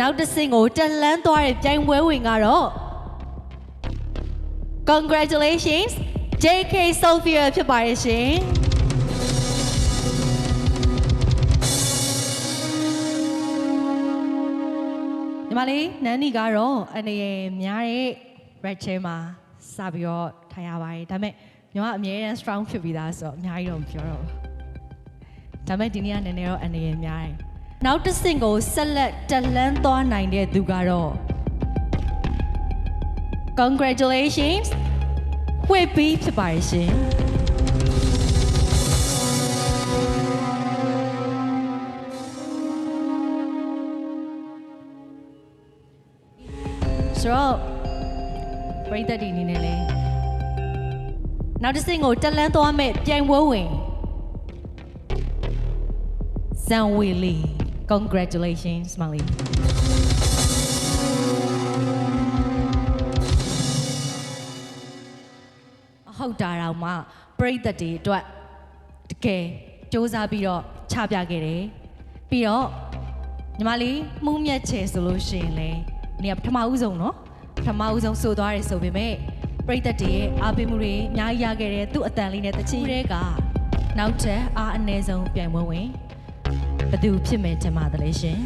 နောက်တစ်ဆင့်ကိုတက်လန်းသွားတဲ့ပြိုင်ပွဲဝင်ကတော့ Congratulations JK Sophia ဖြစ်ပါတယ်ရှင်ညီမလေးနန်းနီကတော့အနေရများတဲ့ red chair မှာစပြီးတော့ထိုင်ရပါတယ်ဒါပေမဲ့ညီမအမြဲတမ်း strong ဖြစ်ပြီးသားဆိုတော့အများကြီးတော့မပြောတော့ဘူးဒါပေမဲ့ဒီနေ့ကနည်းနည်းတော့အနေရများတယ် နောက်တစ်ဆင့်ကိုဆက်လက်တက်လန်းသွားနိုင်တဲ့သူကတော့ Congratulations ဝေပြီးဖြစ်ပါတယ်ရှင်ဆိုတော့ပရိသတ်ဒီအနေနဲ့လဲနောက်တစ်ဆင့်ကိုတက်လန်းသွားမဲ့ပြိုင်ပွဲဝင်ဇန်ဝီလီ congratulations မောင်လေးဟုတ်တာတော့မှပရိသတ်တွေအတွက်တကယ်စူးစမ်းပြီးတော့ချပြခဲ့တယ်ပြီးတော့ညီမလေးမှုမြတ်ချေဆိုလို့ရှိရင်လေနေရာပထမဦးဆုံးเนาะပထမဦးဆုံးဆိုသွားတယ်ဆိုပေမဲ့ပရိသတ်တွေရဲ့အားပေးမှုတွေအများကြီးရခဲ့တယ်သူ့အတန်လေးနဲ့တချင်းတွေကနောက်ထပ်အားအနည်းဆုံးပြိုင်ပွဲဝင် ဘယ်သူဖြစ်မယ်ထင်ပါတယ်လေရှင်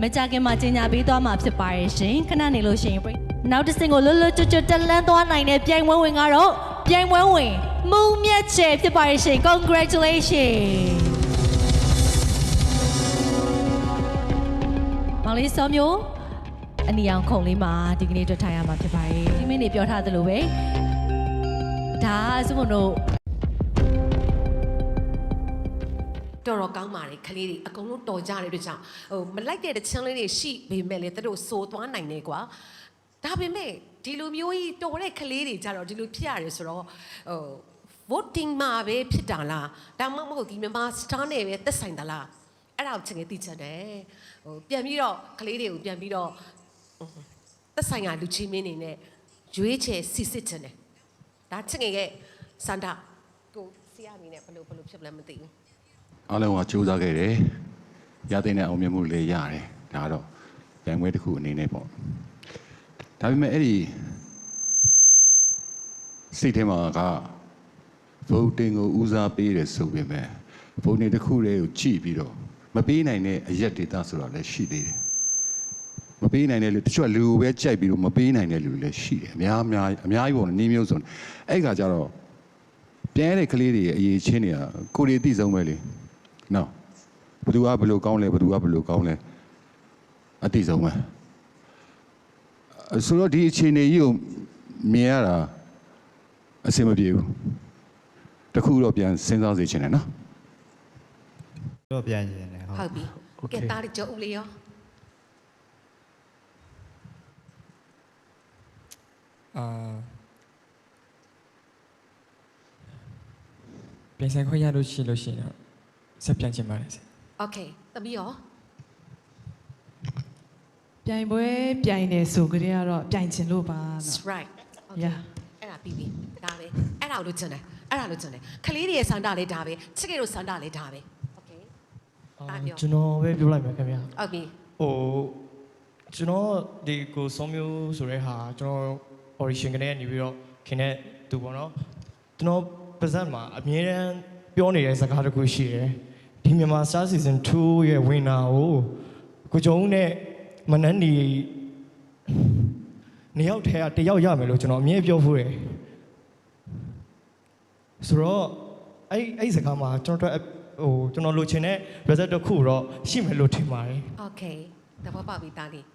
မကြခင်မှာကြီးညာပေးသွားမှာဖြစ်ပါရဲ့ရှင်ခဏနေလို့ရှိရင်ပရိနောက်တစ်စင်ကိုလွတ်လွတ်ကျွတ်ကျွတ်တက်လန်းသွားနိုင်တဲ့ပြိုင်ပွဲဝင်ကတော့ပြိုင်ပွဲဝင်မူမြတ်ချေဖြစ်ပါရဲ့ရှင် congratulations မောင်လေးစောမျိုးအနီအောင်ခုံလေးမှာဒီကနေ့တွေ့ထားရမှာဖြစ်ပါတယ်ဒီမင်းနေပြောထားသလိုပဲဒါစမတို့ တော်တော်ကောင်းပါတယ်ခလေးတွေအကုန်လုံးတော်ကြတဲ့အတွက်ကြောင့်ဟိုမလိုက်တဲ့တချမ်းလေးတွေရှိပေမဲ့လေသူတို့စိုးသွားနိုင်တယ်ကွာဒါပေမဲ့ဒီလိုမျိုးကြီးတော်တဲ့ခလေးတွေကြတော့ဒီလိုဖြစ်ရတယ်ဆိုတော့ဟို voting မှာပဲဖြစ်တာလားဒါမှမဟုတ်ဒီမြန်မာ star နဲ့ပဲသက်ဆိုင်တာလားအဲ့ဒါကိုချက်ငယ်သိချင်တယ်ဟိုပြန်ပြီးတော့ခလေးတွေကိုပြန်ပြီးတော့သက်ဆိုင်ရာလူချင်းမင်းနေနဲ့ရွေးချယ်စစ်စစ်ချင်တယ်ဒါချက်ငယ်ရဲ့စန္ဒကိုစီရမီနဲ့ဘယ်လိုဘယ်လိုဖြစ်လဲမသိဘူး အားလုံးကစူးစမ်းခဲ့တယ်ရတဲ့နဲ့အောင်မြင်မှုလည်းရတယ်ဒါကတော့ပြိုင်ပွဲတစ်ခုအနေနဲ့ပေါ့ဒါပေမဲ့အဲ့ဒီစိတ်ထဲမှာက voting ကိုဦးစားပေးတယ်ဆိုပေမဲ့ voting တစ်ခုတည်းကိုကြည့်ပြီးတော့မပေးနိုင်တဲ့အရက်ဒေတာဆိုတာလည်းရှိသေးတယ်မပေးနိုင်တဲ့လူတချို့ကလူကိုပဲကြိုက်ပြီးတော့မပေးနိုင်တဲ့လူတွေလည်းရှိတယ်အများအများအများကြီးပေါ့နေမျိုးစုံအဲ့ခါကျတော့ပြဲတဲ့ကလေးတွေရဲ့အရေးချင်းတွေကကိုယ်တွေအသိဆုံးပဲလေ နော်ဘသူကဘလို့ကောင်းလဲဘသူကဘလို့ကောင်းလဲအတိဆုံးပဲဆိုတော့ဒီအခြေအနေကြီးကိုမြင်ရတာအဆင်မပြေဘူးတခုတော့ပြန်စဉ်းစားစေချင်တယ်နော်တော့ပြန်ရင်လည်းဟုတ်ပြီကဲတားကြုံလေးရောအာပြန်ဆိုင်ခွင့်ရလို့ရှိလို့ရှိရင်တော့ ဆက်ပြန်ချင်ပါတယ်ဆရာ โอเคသမီးရော ပြိုင်ပွဲပြိုင်တယ်ဆိုကြတဲ့ကတော့ပြိုင်ချင်လို့ပါ that's နော် right okay Yeah. အဲ့ဒါပြီးပြီဒါပဲအဲ့ဒါကိုလို့ချင်တယ်အဲ့ဒါလို့ချင်တယ်ခလေးတွေရဲ့စန္ဒလေးဒါပဲချစ်ကေတို့စန္ဒလေးဒါပဲ okay အားပြော ကျွန်တော်ပဲပြောလိုက်မယ်ခင်ဗျာ ဟုတ်ပြီ ဟိုကျွန်တော်ဒီကိုစောမျိုးဆိုတဲ့ဟာကျွန်တော် audition ကနေနေပြီးတော့ခင်တဲ့သူပေါ့နော်ကျွန်တော်ပါဇက်မှာအမြဲတမ်းပြောနေတဲ့စကားတစ်ခုရှိတယ် ဒီမြန်မာ Star Season 2ရဲ့ winner ကိုကိုကျုံနဲ့မနန်းဒီနှစ်ယောက်ထဲကတစ်ယောက်ရမယ်လို့ကျွန်တော်အမြဲပြောဖို့တယ်ဆိုတော့အဲ့အဲ့စကားမှာကျွန်တော်တို့ဟိုကျွန်တော်လိုချင်တဲ့ result တစ်ခုတော့ရှိမယ်လို့ထင်ပါတယ် okay တဘောပါပြီတားလေး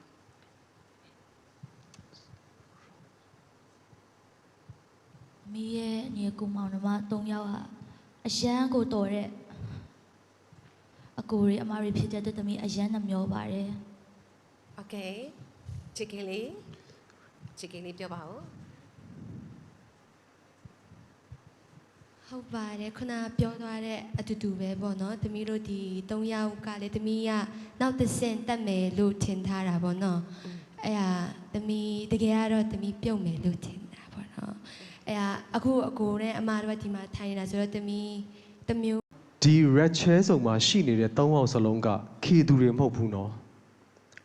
မီးရဲ့ညီကူမောင်နှမ၃ယောက်ဟာအရန်ကိုတော်တဲ့ အကိုရီအမရီဖြစ်တဲ့တသမီးအရန်နှမျောပါတယ် okay ချစ်ကေလေးချစ်ကေလေးပြောပါဦးဟုတ်ပါတယ်ခုနပြောသွားတဲ့အတူတူပဲပေါ့နော်သမီးတို့ဒီ၃ယောက်ကလည်းသမီးကနောက်တစ်ဆင့်တက်မယ်လို့ထင်ထားတာပေါ့နော်အဲ့ဟာသမီးတကယ်ကတော့သမီးပြုတ်မယ်လို့ထင်တာပေါ့နော်အဲ့ဟာအခုအကိုနဲ့အမတို့ကဒီမှာထိုင်နေတာဆိုတော့သမီးတစ်မျိုး ဒီ red chair ဆုံမှာရှိနေတဲ့၃ယောက်စလုံးကခေသူတွေမဟုတ်ဘူးနော်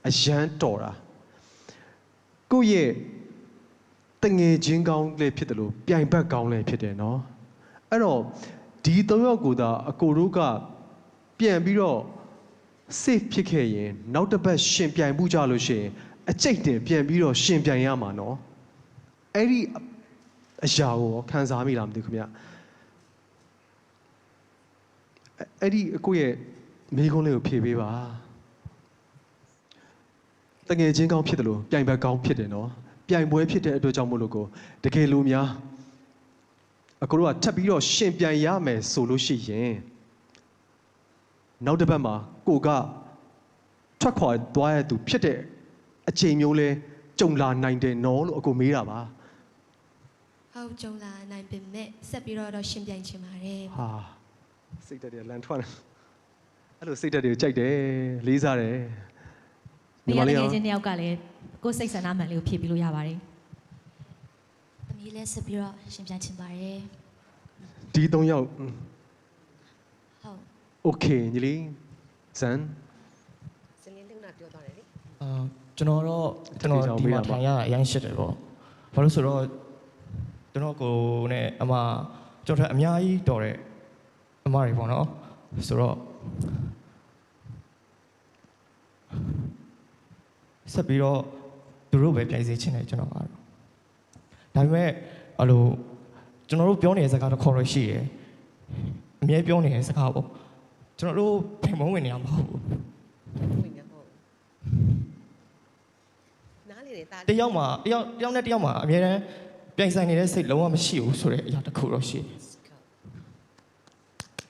အရန်တော်တာကိုယ့်ရဲ့တငယ်ချင်းကောင်းလည်းဖြစ်တယ်လို့ပြိုင်ဘက်ကောင်းလည်းဖြစ်တယ်နော်အဲ့တော့ဒီ၃ယောက်ကိုသာအကိုတို့ကပြန်ပြီးတော့ safe ဖြစ်ခဲ့ရင်နောက်တစ်ပတ်ရှင်ပြိုင်မှုကြလို့ရှိရင်အကျိတ်တင်ပြန်ပြီးတော့ရှင်ပြိုင်ရမှာနော်အဲ့ဒီအရာကိုရောခံစားမိလားမသိဘူးခင်ဗျ အဲ့အဲ့ဒီအကိုရဲ့မိကုန်းလေးကိုဖြေပေးပါတငယ်ချင်းကောင်းဖြစ်တယ်လို့ပြိုင်ဘက်ကောင်းဖြစ်တယ်နော်ပြိုင်ပွဲဖြစ်တဲ့အတွက်ကြောင့်မို့လို့ကိုတကယ်လို့များအကိုတို့ကထပ်ပြီးတော့ရှင်ပြိုင်ရမယ်ဆိုလို့ရှိရင်နောက်တစ်ပတ်မှာကိုကထွက်ခွာသွားရသူဖြစ်တဲ့အချိန်မျိုးလဲကြုံလာနိုင်တယ်နော်လို့အကိုမေးတာပါဟုတ်ကြုံလာနိုင်ပေမဲ့ဆက်ပြီးတော့တော့ရှင်ပြိုင်ချင်ပါတယ်ဟာ စိတ်တက်တယ်လန်ထွက်တယ်အဲ့လိုစိတ်တက်တွေကိုကြိုက်တယ်လေးစားတယ် ဒီက ညီမ တ လေး က ရော ယ်ချင်းတယောက်ကလည်းကိုယ်စိတ်ဆန္ဒမှန်လေးကိုဖြည့်ပြီးလို့ရပါတယ် သမီးလည်းဆက်ပြီးတော့ရှင်ပြန်ချင်ပါတယ် ဒီ၃ယောက်อืม ဟုတ် โอเคညီလေးဇန် စလင်းလုံးနာပြောသွားတယ်လေ အာကျွန်တော်တော့ကျွန်တော် ဒီကြောင် ဒီ မေး မှာ တာပါ ထိုင်ရတာအရင်ရှစ်တယ်ပေါ့ဘာလို့ဆိုတော့ကျွန်တော်ကိုနဲ့အမကျွန်တော်ထက်အများကြီးတော်တဲ့ အမတွေပေါ့နော်ဆိုတော့ဆက်ပြီးတော့သူတို့ပဲပြိုင်စေချင်တယ်ကျွန်တော်ကတော့ဒါပေမဲ့အဲ့လိုကျွန်တော်တို့ပြောနေတဲ့စကားတစ်ခေါက်တော့ရှိရယ်အမြဲပြောနေတဲ့စကားပေါ့ကျွန်တော်တို့ဖိမုံဝင်နေရမှာမဟုတ်ဘူးဝင်ရဟုတ်နားလေတယ်တာတယောက်မှာတယောက်တယောက်နဲ့တယောက်မှာအများတန်းပြိုင်ဆိုင်နေတဲ့စိတ်လုံးဝမရှိဘူးဆိုတဲ့အရာတစ်ခုတော့ရှိတယ်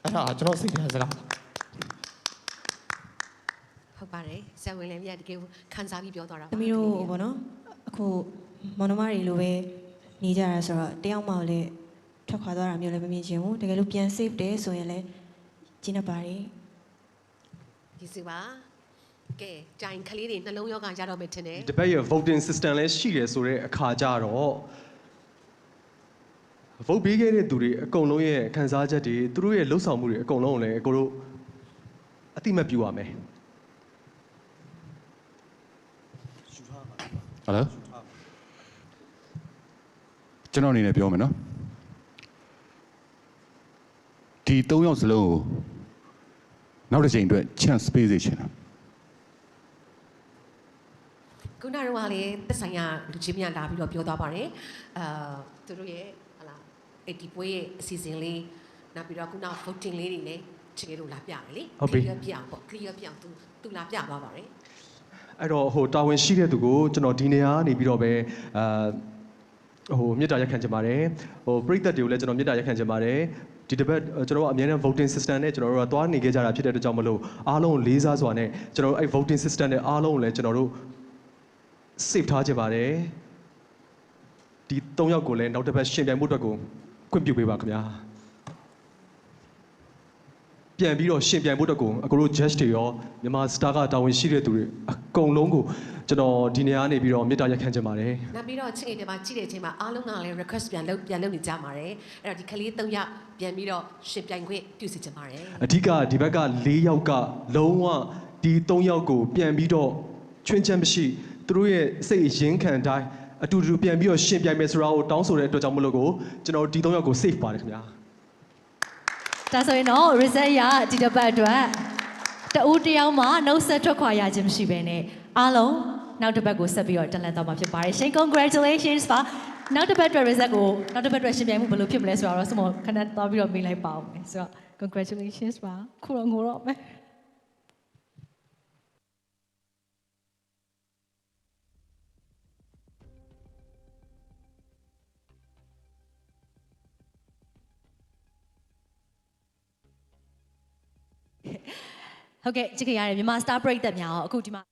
အဲ့ဒါကျွန်တော်စိတ်ထဲစကားဟုတ်ပါတယ်ဆရာဝင်လည်းမြတ်တကယ်ခံစားပြီးပြောသွားတာပါသမီးတို့ဘောနော်အခုမောင်နှမတွေလိုပဲနေကြရဆိုတော့တယောက်မှလည်းထွက်ခွာသွားတာမျိုးလည်းမမြင်ချင်ဘူးတကယ်လို့ပြန် save တယ်ဆိုရင်လည်းကျင်းနေပါတယ်ဒီစီပါကဲကြိုင်ကလေးတွေနှလုံးရောဂါရတော့မယ်ထင်တယ်ဒီဘက်ရဲ့ voting system လည်းရှိတယ်ဆိုတဲ့အခါကြတော့ vote ပေးခဲ့တဲ့သူတွေအကုန်လုံးရဲ့ခံစားချက်တွေသူတို့ရဲ့လှုပ်ဆောင်မှုတွေအကုန်လုံးကိုလည်းအကိုတို့အတိမတ်ပြုရမယ်ဟယ်လိုကျွန်တော်အနေနဲ့ပြောမယ်နော်ဒီ၃ယောက်စလုံးကိုနောက်တစ်ချိန်အတွက် chance ပေးစေချင်တာခုနကတော့လေသက်ဆိုင်ရာလူချင်းများလာပြီးတော့ပြောသွားပါတယ်အာသူတို့ရဲ့ဟလာ အဲ့ဒီပွဲရဲ့အစီအစဉ်လေးနောက်ပြီးတော့ခုန voting လေးတွေလည်းချေလို့လာပြတယ်လေ ဟုတ်ပြီ clear ပြပေါ့ clear ပြသူသူလာပြသွားပါတယ် အဲ့တော့ဟိုတာဝန်ရှိတဲ့သူကိုကျွန်တော်ဒီနေရာကနေပြီးတော့ပဲအာဟိုမြေတားရက်ခံချင်ပါတယ်ဟိုပြည်သက်တွေကိုလည်းကျွန်တော်မြေတားရက်ခံချင်ပါတယ်ဒီတစ်ပတ်ကျွန်တော်တို့အများနဲ့ voting system နဲ့ကျွန်တော်တို့ကသွားနေခဲ့ကြတာဖြစ်တဲ့အတွက်ကြောင့်မလို့အားလုံးကိုလေးစားစွာနဲ့ကျွန်တော်တို့အဲ့ voting system နဲ့အားလုံးကိုလည်းကျွန်တော်တို့ save ထားချင်ပါတယ်ဒီ၃ယောက်ကိုလည်းနောက်တစ်ပတ်ရှင်ပြိုင်မှုအတွက်ကို ခွင့်ပြုပေးပါခင်ဗျာပြန်ပြီးတော့ရှင်ပြိုင်မှုအတွက်ကိုအကိုတို့ judge တွေရောမြန်မာ star ကတာဝန်ရှိတဲ့သူတွေအကုန်လုံးကိုကျွန်တော်ဒီနေရာကနေပြီးတော့မေတ္တာရက်ခံချင်ပါတယ်နောက်ပြီးတော့ချစ်ငယ်တွေမှာကြည့်တဲ့အချိန်မှာအားလုံးကလည်း request ပြန်လုပ်ပြန်လုပ်နေကြပါတယ်အဲ့တော့ဒီကလေး၃ယောက်ပြန်ပြီးတော့ရှင်ပြိုင်ခွင့်ပြုစီချင်ပါတယ်အဓိကဒီဘက်က၄ယောက်ကလုံးဝဒီ၃ယောက်ကိုပြန်ပြီးတော့ချွင်းချက်မရှိသူတို့ရဲ့စိတ်အရင်းခံတိုင်း အတူတူပြန်ပြီးတော့ရှင်ပြိုင်မယ်ဆိုတာကိုတောင်းဆိုတဲ့အတွက်ကြောင့်မလို့ကိုကျွန်တော်ဒီ၃ယောက်ကို save ပါတယ်ခင်ဗျာဒါဆိုရင်တော့ result ရဒီတစ်ပတ်အတွက်တဦးတစ်ယောက်မှနှုတ်ဆက်ထွက်ခွာရခြင်းမရှိဘဲနဲ့အားလုံးနောက်တစ်ပတ်ကိုဆက်ပြီးတော့တက်လန်တော့မှာဖြစ်ပါတယ်ရှင် congratulations ပါနောက်တစ်ပတ်အတွက် result ကိုနောက်တစ်ပတ်အတွက်ရှင်ပြိုင်မှုဘယ်လိုဖြစ်မလဲဆိုတော့စမောခဏသွားပြီးတော့မေးလိုက်ပါဦးမယ်ဆိုတော့ congratulations ပါခုတော့ငိုတော့မယ် ဟုတ်ကဲ့ကြည့်ကြရတယ်မြန်မာ star ပရိသတ်များရောအခုဒီမှာ